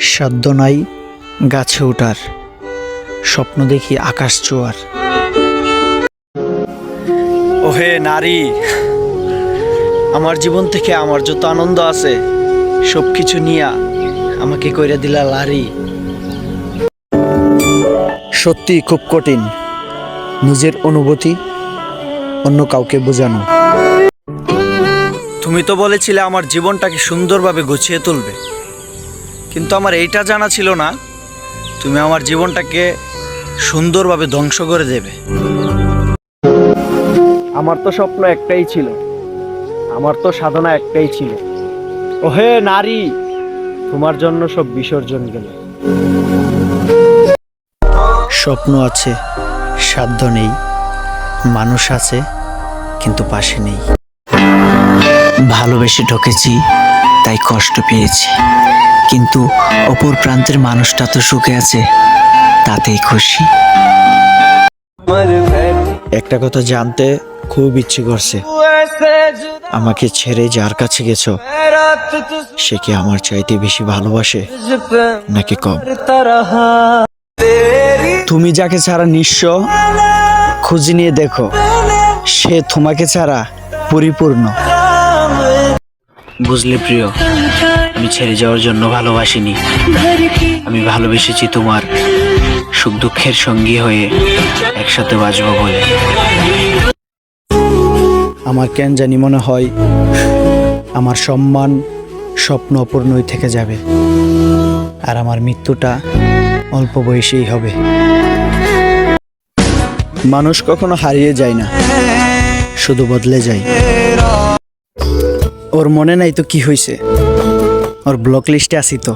সাধ্য নাই গাছে ওঠার স্বপ্ন দেখি আকাশ চোয়ার ওহে নারী, আমার জীবন থেকে আমার যত আনন্দ আছে সব কিছু নিয়া আমাকে কইরা দিলা লারি। সত্যি খুব কঠিন, নিজের অনুভূতি অন্য কাউকে বোঝানো। তুমি তো বলেছিলে আমার জীবনটাকে সুন্দরভাবে গুছিয়ে তুলবে। কিন্তু আমার এইটা জানা ছিল না তুমি আমার জীবনটাকে সুন্দরভাবে ধ্বংস করে দেবে। আমার তো স্বপ্ন একটাই ছিল। আমার তো সাধনা একটাই ছিল। ওহে নারী তোমার জন্য সব বিসর্জন গেল। স্বপ্ন আছে সাধ্য নেই। মানুষ আছে কিন্তু পাশে নেই। ভালোবেসে ঢকেছি তাই কষ্ট পেয়েছি। কিন্তু অপর প্রান্তের মানুষটা তো সুখে আছে, তাতেই খুশি। একটা কথা জানতে খুব ইচ্ছে করছে। আমাকে ছেড়ে যার কাছে গেছো, সে কি আমার চাইতে বেশি ভালোবাসে, নাকি কম? তুমি যাকে ছাড়া নিঃস্ব, খুঁজে নিয়ে দেখো, সে তোমাকে ছাড়া পরিপূর্ণ। বুঝলে প্রিয়, আমি ছেড়ে যাওয়ার জন্য ভালোবাসিনি। আমি ভালোবেসেছি তোমার সুখ দুঃখের সঙ্গী হয়ে একসাথে বাঁচবো বলে। আমার কেন জানি মনে হয় আমার সম্মান স্বপ্ন অপূর্ণই থেকে যাবে, আর আমার মৃত্যুটা অল্প বয়সেই হবে। মানুষ কখনো হারিয়ে যায় না, শুধু বদলে যায়। ওর মনে নাই তো কি হয়েছে ওর ব্লক লিস্টে আসি তো।